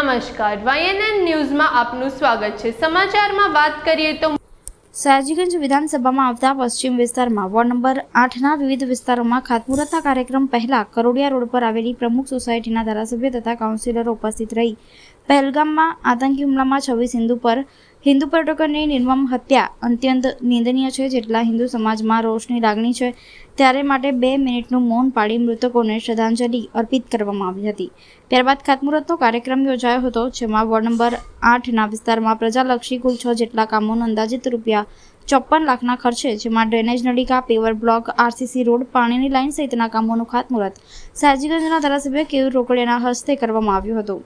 નમસ્કાર. વાયએનએન ન્યૂઝમાં આપનું સ્વાગત છે. સમાચારમાં વાત કરીએ તો સયાજીગંજ વિધાનસભામાં આવતા પશ્ચિમ વિસ્તારમાં વોર્ડ નંબર આઠના વિવિધ વિસ્તારોમાં ખાતમુહૂર્તના કાર્યક્રમ પહેલા કરોડિયા રોડ પર આવેલી પ્રમુખ સોસાયટીના ધારાસભ્ય તથા કાઉન્સિલરો ઉપસ્થિત રહી પહેલગામમાં આતંકી હુમલામાં છવ્વીસ હિન્દુ પર હિન્દુ પર્યટકોની નિર્મમ હત્યા અત્યંત નિંદનીય છે. જેટલા હિન્દુ સમાજમાં રોષની લાગણી છે, ત્યારે માટે બે મિનિટનું મૌન પાડી મૃતકોને શ્રદ્ધાંજલિ અર્પિત કરવામાં આવી હતી. ત્યારબાદ ખાતમુહૂર્તનો કાર્યક્રમ યોજાયો હતો, જેમાં વોર્ડ નંબર આઠના વિસ્તારમાં પ્રજાલક્ષી કુલ છ જેટલા કામોનો અંદાજિત રૂપિયા ચોપન લાખના ખર્ચે, જેમાં ડ્રેનેજ નળિકા પેવર બ્લોક, આરસીસી રોડ, પાણીની લાઇન સહિતના કામોનું ખાતમુહૂર્ત સાજીગંજના ધારાસભ્ય કેયુર રોકડિયાના હસ્તે કરવામાં આવ્યું હતું.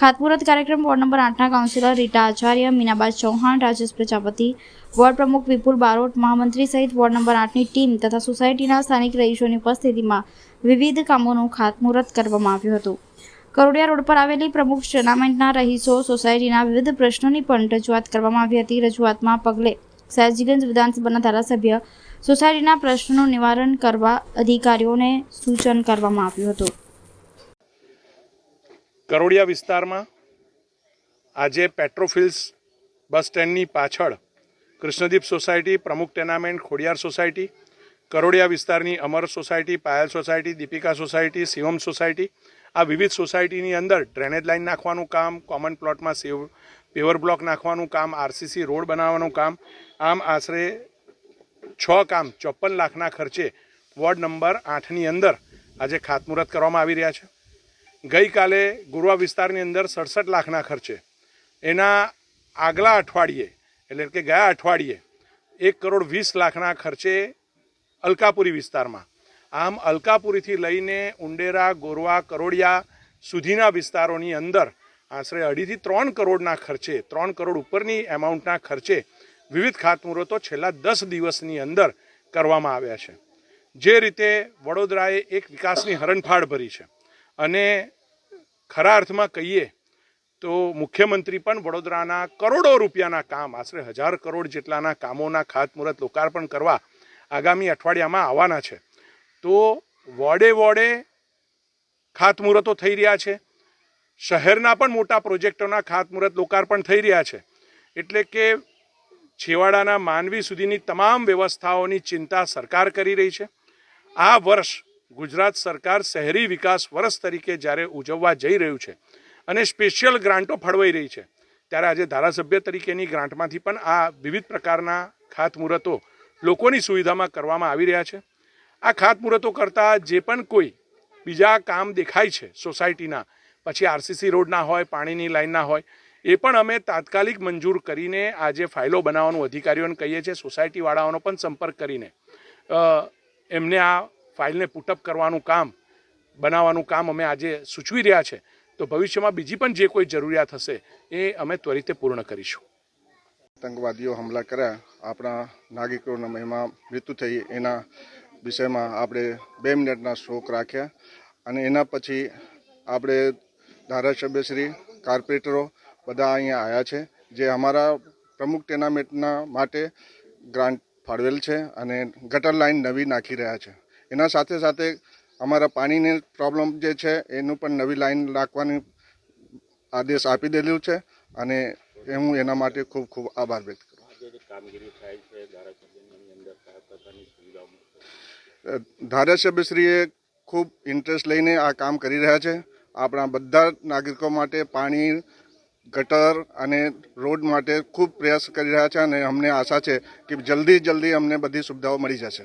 ખાતમુહૂર્ત કાર્યક્રમ વોર્ડ નંબર આઠના કાઉન્સિલર રીટા આચાર્ય, મીનાબા ચૌહાણ, રાજેશ પ્રજાપતિ, વોર્ડ પ્રમુખ વિપુલ બારોટ, મહામંત્રી સહિત વોર્ડ નંબર આઠની ટીમ તથા સોસાયટીના સ્થાનિક રહીશોની ઉપસ્થિતિમાં વિવિધ કામોનું ખાતમુહૂર્ત કરવામાં આવ્યું હતું. કરોડિયા રોડ પર આવેલી પ્રમુખ ટુર્નામેન્ટના રહીશો સોસાયટીના વિવિધ પ્રશ્નોની પણ રજૂઆત કરવામાં આવી હતી. રજૂઆતમાં પગલે સયાજીગંજ વિધાનસભાના ધારાસભ્ય સોસાયટીના પ્રશ્નોનું નિવારણ કરવા અધિકારીઓને સૂચન કરવામાં આવ્યું હતું. કરોડિયા વિસ્તારમાં આજે પેટ્રોફિલ્સ બસ સ્ટેન્ડની પાછળ Krishnadeep society, Pramukh tenement, Khodiyar society, Karodiya વિસ્તારની Amar society, Payal society, Deepika society, Shivam society, આ વિવિધ સોસાયટીની અંદર ડ્રેનેજ લાઇન નાખવાનું કામ, કોમન પ્લોટમાં સેવ, પેવર બ્લોક નાખવાનું કામ, આરસીસી રોડ બનાવવાનું કામ, આમ આશરે છ કામ ચોપન લાખના ખર્ચે વોર્ડ નંબર આઠની અંદર આજે ખાતમુહૂર્ત કરવામાં આવી રહ્યા છે. ગઈકાલે ગુરવા વિસ્તારની અંદર સડસઠ લાખના ખર્ચે. એના આગલા અઠવાડિયે, એટલે કે ગયા અઠવાડિયે, એક કરોડ વીસ લાખના ખર્ચે અલકાપુરી વિસ્તારમાં. આમ અલકાપુરીથી લઈને ઉંડેરા, ગોરવા, કરોડિયા સુધીના વિસ્તારોની અંદર આશરે અઢીથી ત્રણ કરોડના ખર્ચે, ત્રણ કરોડ ઉપરની એમાઉન્ટના ખર્ચે વિવિધ ખાતમુહૂર્તો છેલ્લા દસ દિવસની અંદર કરવામાં આવ્યા છે. જે રીતે વડોદરાએ એક વિકાસની હરણફાળ ભરી છે. અને ખરા અર્થમાં કહીએ તો મુખ્યમંત્રી પણ વડોદરાના કરોડો રૂપિયાના કામ, આશરે હજાર કરોડ જેટલાના કામોના ખાતમુહૂર્ત લોકાર્પણ કરવા આગામી અઠવાડિયામાં આવવાના છે. તો વોર્ડે વોર્ડે ખાતમુહૂર્તો થઈ રહ્યા છે. શહેરના પણ મોટા પ્રોજેક્ટોના ખાતમુહૂર્ત લોકાર્પણ થઈ રહ્યા છે. એટલે કે છેવાડાના માનવી સુધીની તમામ વ્યવસ્થાઓની ચિંતા સરકાર કરી રહી છે. આ વર્ષ ગુજરાત સરકાર શહેરી વિકાસ વર્ષ તરીકે જ્યારે ઉજવવા જઈ રહ્યું છે અને સ્પેશિયલ ગ્રાન્ટો ફળવાઈ રહી છે, ત્યારે આજે ધારાસભ્ય તરીકેની ગ્રાન્ટમાંથી પણ આ વિવિધ પ્રકારના ખાતમુહૂર્તો લોકોની સુવિધામાં કરવામાં આવી રહ્યા છે. આ ખાતમુહૂર્તો કરતાં જે પણ કોઈ બીજા કામ દેખાય છે સોસાયટીના, પછી આરસીસી રોડના હોય, પાણીની લાઇનના હોય, એ પણ અમે તાત્કાલિક મંજૂર કરીને આજે ફાઇલો બનાવવાનું અધિકારીઓને કહીએ છીએ, સોસાયટીવાળાઓનો પણ સંપર્ક કરીને. એમને આ ફાઇલને પુટઅપ કરવાનું કામ, બનાવવાનું કામ અમે આજે સૂચવી રહ્યા છે. તો ભવિષ્યમાં બીજી પણ જે કોઈ જરૂરિયાત હશે, એ અમે ત્વરિતે પૂર્ણ કરીશું. આતંકવાદીઓ હુમલા કર્યા, આપણા નાગરિકોના મહિમા મૃત્યુ થઈ, એના વિષયમાં આપણે બે મિનિટના શોક રાખ્યા. અને એના પછી આપણે ધારાસભ્યશ્રી, કાર્પોરેટરો બધા અહીંયા આવ્યા છે, જે અમારા પ્રમુખ ટેનામેન્ટના માટે ગ્રાન્ટ ફાળવેલ છે અને ગટર લાઈન નવી નાખી રહ્યા છે. એના સાથે સાથે અમારા પાણીની પ્રોબ્લેમ જે છે એનું પણ નવી લાઈન રાખવાની આદેશ આપી દેલું છે અને હું એના માટે ખૂબ ખૂબ આભાર વ્યક્ત કરું ધારાસભ્યશ્રીએ ખૂબ ઇન્ટરેસ્ટ લઈને આ કામ કરી રહ્યા છે. આપણા બધા નાગરિકો માટે પાણી ગટર અને રોડ માટે ખૂબ પ્રયાસ કરી રહ્યા છે અને અમને આશા છે કે જલ્દી જલ્દી અમને બધી સુવિધાઓ મળી જશે.